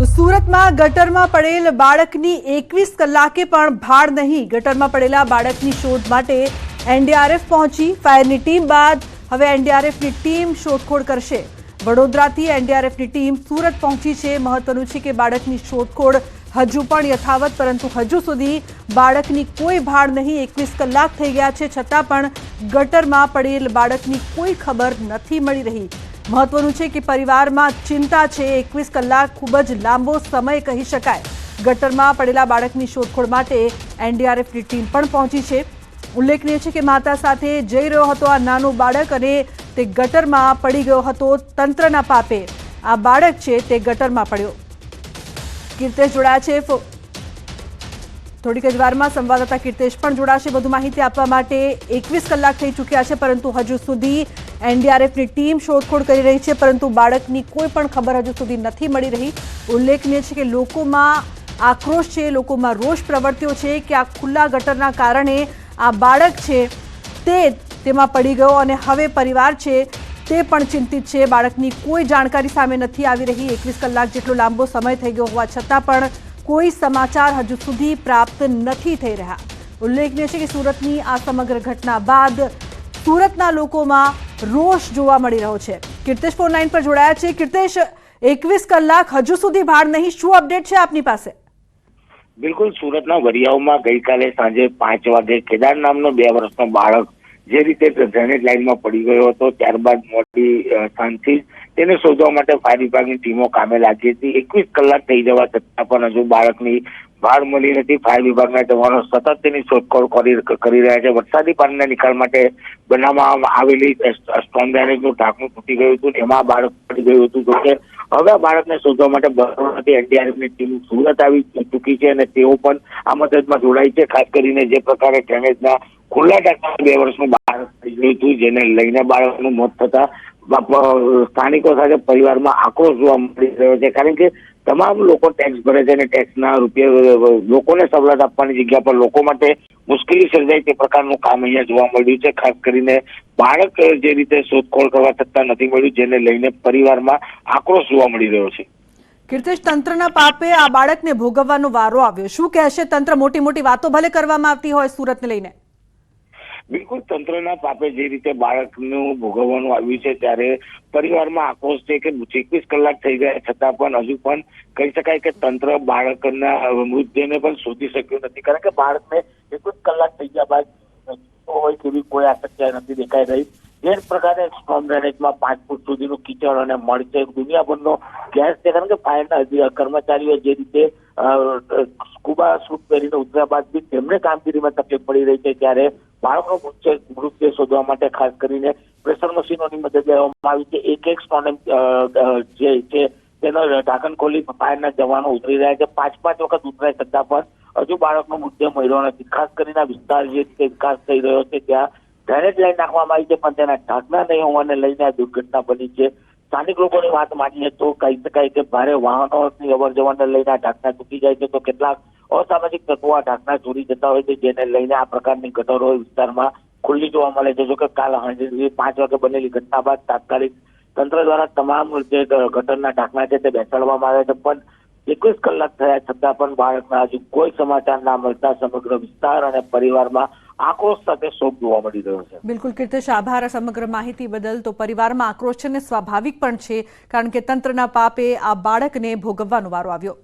તો સુરતમાં ગટરમાં પડેલ બાળકની એકવીસ કલાકે પણ ભાડ નહીં. ગટરમાં પડેલા બાળકની શોધ માટે એનડીઆરએફ પહોંચી. ફાયરની ટીમ બાદ હવે એનડીઆરએફની ટીમ શોધખોળ કરશે. વડોદરાથી એનડીઆરએફની ટીમ સુરત પહોંચી છે. મહત્વનું છે કે બાળકની શોધખોળ હજુ પણ યથાવત, પરંતુ હજુ સુધી બાળકની કોઈ ભાડ નહીં. એકવીસ કલાક થઈ ગયા છે. છતાં પણ ગટરમાં પડેલ બાળકની કોઈ ખબર નથી મળી રહી. મહત્વનું છે કે પરિવારમાં ચિંતા છે. એકવીસ કલાક ખૂબ જ લાંબો સમય કહી શકાય. ગટરમાં પડેલા બાળકની શોધખોળ માટે એનડીઆરએફની ટીમ પણ પહોંચી છે. ઉલ્લેખનીય છે કે માતા સાથે જઈ રહ્યો હતો આ નાનો બાળક અને તે ગટરમાં પડી ગયો હતો તંત્રના પાપે. આ બાળક છે તે ગટરમાં પડ્યો. કીર્તેશ જોડાયા છે. થોડીક જ વારમાં સંવાદદાતા કીર્તેશ પણ જોડાશે. વધુ માહિતી આપવા માટે એકવીસ કલાક થઈ ચૂક્યા છે, પરંતુ હજુ સુધી એનડીઆરએફની ટીમ શોધખોળ કરી રહી છે, પરંતુ બાળકની કોઈ પણ ખબર હજુ સુધી નથી મળી રહી. ઉલ્લેખનીય છે કે લોકોમાં આક્રોશ છે, લોકોમાં રોષ પ્રવર્ત્યો છે કે આ ખુલ્લા ગટરના કારણે આ બાળક છે તે તેમાં પડી ગયો અને હવે પરિવાર છે તે પણ ચિંતિત છે. બાળકની કોઈ જાણકારી સામે નથી આવી રહી. એકવીસ કલાક જેટલો લાંબો સમય થઈ ગયો હોવા છતાં પણ કોઈ સમાચાર હજુ સુધી પ્રાપ્ત નથી થઈ રહ્યા. ઉલ્લેખનીય છે કે સુરતની આ સમગ્ર ઘટના બાદ સુરતના લોકોમાં રોષ જોવા મળી રહ્યો છે. કીર્તેશ ફોન લાઈન પર જોડાયા છે. કીર્તેશ, એકવીસ કલાક હજુ સુધી ભાડ નહીં. શું અપડેટ છે આપની પાસે? બિલકુલ, સુરતના વરિયાઓમાં ગઈકાલે સાંજે પાંચ વાગે કેદાર નામનો બે વર્ષનો બાળક જે રીતે ડ્રેનેજ લાઇનમાં પડી ગયો હતો, ત્યારબાદ મોટી સ્થાનથી જ તેને શોધવા માટે ફાયર વિભાગની ટીમો કામે લાગી હતી. એકવીસ કલાક થઈ જવા છતાં પણ હજુ બાળકની ભાળ મળી નથી. ફાયર વિભાગના જવાનો સતત તેની શોધખોળ કરી રહ્યા છે. વરસાદી પાણીના નિકાલ માટે બનાવવામાં આવેલી ડ્રેનેજનું ઢાંકણું તૂટી ગયું હતું એમાં બાળક પડી ગયું હતું. જોકે હવે બાળકને શોધવા માટે બરોડાથી એનડીઆરએફની ટીમ સુરત આવી ચૂકી છે અને તેઓ પણ આ મદદમાં જોડાય છે. ખાસ કરીને જે પ્રકારે ડ્રેનેજના ખુલ્લા ટાંકા બે વર્ષનું હતું જેને લઈને બાળકનું મોત થતા સ્થાનિકો સાથે પરિવારમાં આક્રોશ જોવા મળી રહ્યો છે. કારણ કે તમામ લોકો ટેક્સ ભરે છે અને ટેક્સના રૂપિયા લોકોને સવલત આપવાની જગ્યા પર લોકો માટે મુશ્કેલી સર્જાય તે પ્રકારનું કામ અહીંયા જોવા મળ્યું છે. ખાસ કરીને બાળક જે રીતે શોધખોળ કરવા છતાં નથી મળ્યું, જેને લઈને પરિવારમાં આક્રોશ જોવા મળી રહ્યો છે. કીર્તેશ, તંત્રના પાપે આ બાળકને ભોગવવાનો વારો આવ્યો. શું કહેશે તંત્ર? મોટી મોટી વાતો ભલે કરવામાં આવતી હોય સુરતને લઈને. બિલકુલ તંત્રના પાપે જે રીતે બાળકનું ભોગવવાનું આવ્યું છે ત્યારે પરિવારમાં આક્રોશ છે કે એકવીસ કલાક થઈ ગયા છતાં પણ હજુ પણ કહી શકાય કે તંત્ર બાળકના મૃતદેહને પણ શોધી શક્યું નથી. કારણ કે બાળકને એકવીસ કલાક થઈ ગયા બાદ હોય તેવી કોઈ આશક્ય નથી દેખાઈ રહી. જે પ્રકારે સ્ટોમ ડ્રેનેજમાં પાંચ ફૂટ સુધીનું કીચડ અને મળ છે દુનિયાભરનો ગેસ છે. કારણ કે ફાયરના કર્મચારીઓ જે રીતે સ્કુબા સૂટ પહેરીને ઉતર્યા બાદ બી તેમને કામગીરીમાં તકલીફ પડી રહી છે. ત્યારે બાળકનો મૃતદેહ શોધવા માટે ખાસ કરીને પ્રેશર મશીનોની મદદ લેવામાં આવી છે. એક એક સ્ટોને જે છે તેનો ઢાંકણ ખોલી ફાયરના જવાનો ઉતરી રહ્યા છે. પાંચ પાંચ વખત ઉતરાય છતાં પણ હજુ બાળકનો મૃતદેહ મળ્યો નથી. ખાસ કરીને વિસ્તાર જે રીતે વિકાસ થઈ રહ્યો છે, ત્યાં ડ્રેનેજ લાઈન નાખવામાં આવી છે, પણ તેના ઢાંકણા નહીં હોવાને લઈને આ દુર્ઘટના બની છે. સ્થાનિક લોકોની વાત માનીએ તો કહી શકાય કે ભારે વાહનોની અવર જવરને લઈને આ ઢાંકણા તૂટી જાય છે. તો કેટલાક અસામાજિક તત્વો આ ઢાંકણા ચોરી જતા હોય છે, જેને લઈને આ પ્રકારની ગટરો વિસ્તારમાં ખુલ્લી જોવા મળે છે. જોકે કાલ પાંચ વાગે બનેલી ઘટના બાદ તાત્કાલિક તંત્ર દ્વારા તમામ જે ગટરના ઢાંકણા છે તે બેસાડવામાં આવ્યા છે. પણ એકવીસ કલાક થયા છતાં પણ બાળકના હજુ કોઈ સમાચાર ના મળતા સમગ્ર વિસ્તાર અને પરિવારમાં આક્રોશ સાથે શોક જોવા મળી રહ્યો છે. બિલકુલ, કીર્તેશ, આભાર. સમગ્ર માહિતી બદલ તો પરિવારમાં આક્રોશ છે ને સ્વાભાવિક પણ છે, કારણ કે તંત્રના પાપે આ બાળકને ભોગવવાનો વારો આવ્યો.